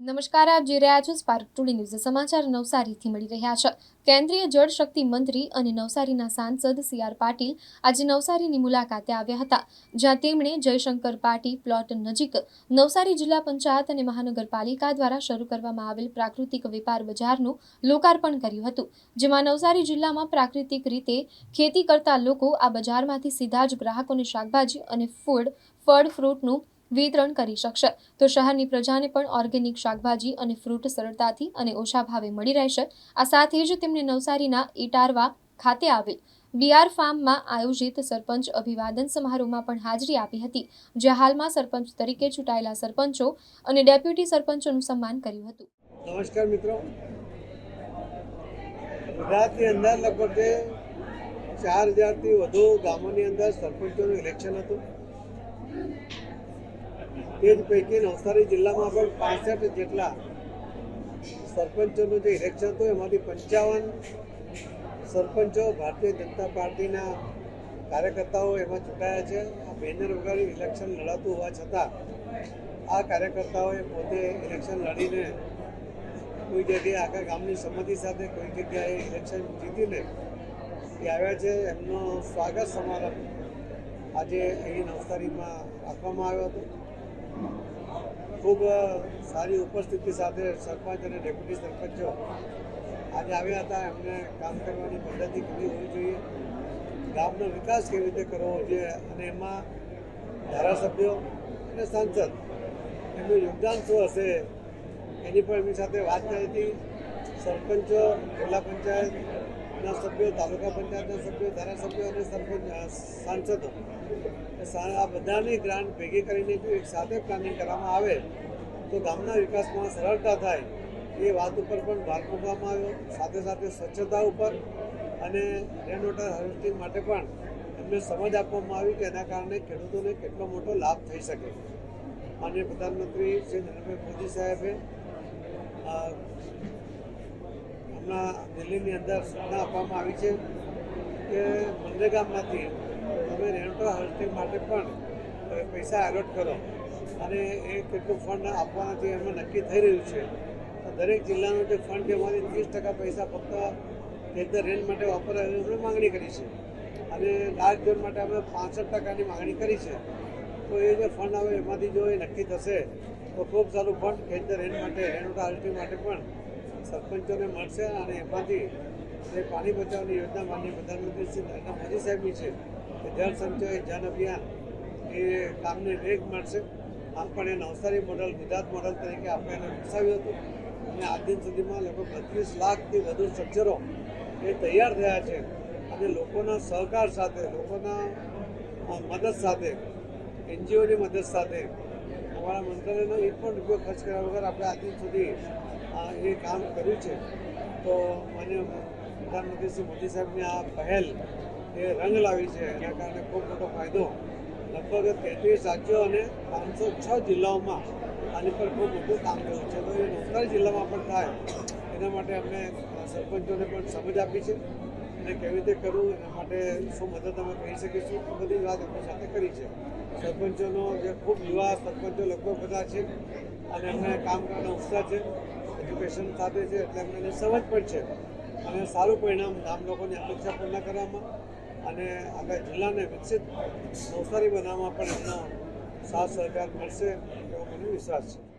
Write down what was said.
નમસ્કાર, આપ જોઈ રહ્યા છો સ્પાર્ક ટુડે ન્યૂઝ સમાચાર નવસારીથી મળી રહ્યા છે. કેન્દ્રીય જળ શક્તિ મંત્રી અને નવસારીના સાંસદ સી આર પાટીલ આજે નવસારીની મુલાકાતે આવ્યા હતા, જ્યાં તેમણે જયશંકર પાટી પ્લોટ નજીક નવસારી જિલ્લા પંચાયત અને મહાનગરપાલિકા દ્વારા શરૂ કરવામાં આવેલ પ્રાકૃતિક વેપાર બજારનું લોકાર્પણ કર્યું હતું, જેમાં નવસારી જિલ્લામાં પ્રાકૃતિક રીતે ખેતી કરતા લોકો આ બજારમાંથી સીધા જ ગ્રાહકોને શાકભાજી અને ફૂડ, ફળ, ફ્રૂટનું વિતરણ કરી શકશે. તો શહેરની પ્રજાને પણ ઓર્ગેનિક શાકભાજી અને ફ્રૂટ સરળતાથી અને ઓછા ભાવે મળી રહેશે. આ સાથે જ તેમણે નવસારીના ઇટારવા ખાતે આવેલ બીઆર ફાર્મમાં આયોજિત સરપંચ અભિવાદન સમારોહમાં પણ હાજરી આપી હતી જ્યાં હાલમાં સરપંચ તરીકે ચૂંટાયેલા સરપંચો અને ડેપ્યુટી સરપંચોનું સન્માન કર્યું હતું. નમસ્કાર મિત્રો. ગુજરાતની અંદર લગભગ ચાર હજારથી વધુ ગામોની અંદર સરપંચોનું ઇલેક્શન હતું. તે જ પૈકી નવસારી જિલ્લામાં પણ પાસઠ જેટલા સરપંચોનું જે ઇલેક્શન હતું, એમાંથી પંચાવન સરપંચો ભારતીય જનતા પાર્ટીના કાર્યકર્તાઓ એમાં ચૂંટાયા છે. આ બેનર વગર ઇલેક્શન લડાતું હોવા છતાં આ કાર્યકર્તાઓએ પોતે ઇલેક્શન લડીને કોઈ જગ્યાએ આખા ગામની સંમતિ સાથે કોઈ જગ્યાએ ઇલેક્શન જીતીને એ આવ્યા છે. એમનો સ્વાગત સમારંભ આજે અહીં નવસારીમાં રાખવામાં આવ્યો હતો. ખૂબ સારી ઉપસ્થિતિ સાથે સરપંચ અને ડેપ્યુટી સરપંચો આજે આવ્યા હતા. એમને કામ કરવાની પદ્ધતિ કેવી હોવી જોઈએ. ગામનો વિકાસ કેવી રીતે કરવો જોઈએ અને એમાં ધારાસભ્યો અને સાંસદ એમનું યોગદાન શું હશે એની પણ એમની સાથે વાત કરી હતી. સરપંચો, જિલ્લા પંચાયતના સભ્યો, તાલુકા પંચાયતના સભ્યો, ધારાસભ્યો અને સરપંચ સાંસદો. આ બધાની ગ્રાન્ટ ભેગી કરીને જો એક સાથે પ્લાનિંગ કરવામાં આવે, તો ગામના વિકાસમાં સરળતા થાય. એ વાત ઉપર પણ ભાર મૂકવામાં આવ્યો. સાથે સાથે સ્વચ્છતા ઉપર અને રેન વોટર હાર્વેસ્ટિંગ માટે પણ એમને સમજ આપવામાં આવી કે એના કારણે ખેડૂતોને કેટલો મોટો લાભ થઈ શકે. માનનીય પ્રધાનમંત્રી શ્રી નરેન્દ્રભાઈ મોદી સાહેબે અ, દિલ્હીની અંદર સૂચના આપવામાં આવી છે કે મનરેગામાંથી તમે રેન્ટો હાઉસિંગ માટે પણ પૈસા એલોટ કરો. અને એ કેટલું ફંડ આપવાના જે એમાં નક્કી થઈ રહ્યું છે દરેક જિલ્લાનો જે ફંડ છે એમાંથી ત્રીસ ટકા પૈસા ફક્ત ખેતર રેન્ટ માટે વાપરવા એમણે માંગણી કરી છે. અને લાસ્ટ ઝોન માટે અમે પાસઠ ટકાની માંગણી કરી છે. તો એ જે ફંડ આવે એમાંથી જો એ નક્કી થશે તો ખૂબ સારું ફંડ ખેતર રેન્ટ માટે રેન્ટ હાઉસિંગ માટે પણ સરપંચોને મળશે અને એમાંથી જે પાણી બચાવની યોજના માનનીય પ્રધાનમંત્રી શ્રી નરેન્દ્ર મોદી સાહેબની છે કે જળ સંચય, જન અભિયાન, એ કામને વેગ મળશે. આમ પણ એ નવસારી મોડલ ગુજરાત મોડલ તરીકે આપણે એને વિકસાવ્યું હતું. અને આજ દિન સુધીમાં લગભગ બત્રીસ લાખથી વધુ સ્ટ્રક્ચરો એ તૈયાર થયા છે. અને લોકોના સહકાર સાથે, લોકોના મદદ સાથે એનજીઓની મદદ સાથે અમારા મંત્રાલયનો એક પણ રૂપિયો ખર્ચ કર્યા વગર આપણે આજ દિન સુધી એ કામ કર્યું છે. તો મને પ્રધાનમંત્રી શ્રી મોદી સાહેબની આ પહેલ એ રંગ લાવી છે. એના કારણે ખૂબ મોટો ફાયદો. લગભગ તેત્રીસ રાજ્યો અને પાંચસો છ જિલ્લાઓમાં આની પર ખૂબ મોટું કામ થયું છે. તો એ નવસારી જિલ્લામાં પણ થાય. એના માટે અમને સરપંચોને પણ સમજ આપી છે. અને કેવી રીતે કરવું એના માટે શું મદદ અમે કરી શકીશું બધી વાત એમની સાથે કરી છે. સરપંચોનો જે ખૂબ યુવા સરપંચો લગભગ બધા છે અને એમને કામ કરવાનો ઉત્સાહ છે એજ્યુકેશન સાથે છે, એટલે એમને સમજ પણ છે. અને સારું પરિણામ ગામ લોકોની અપેક્ષા પૂર્ણ કરવામાં અને આપણા જિલ્લાને વિકસિત નવસારી બનાવવામાં પણ એમનો સાથ સહકાર મળશે એવો મને વિશ્વાસ છે.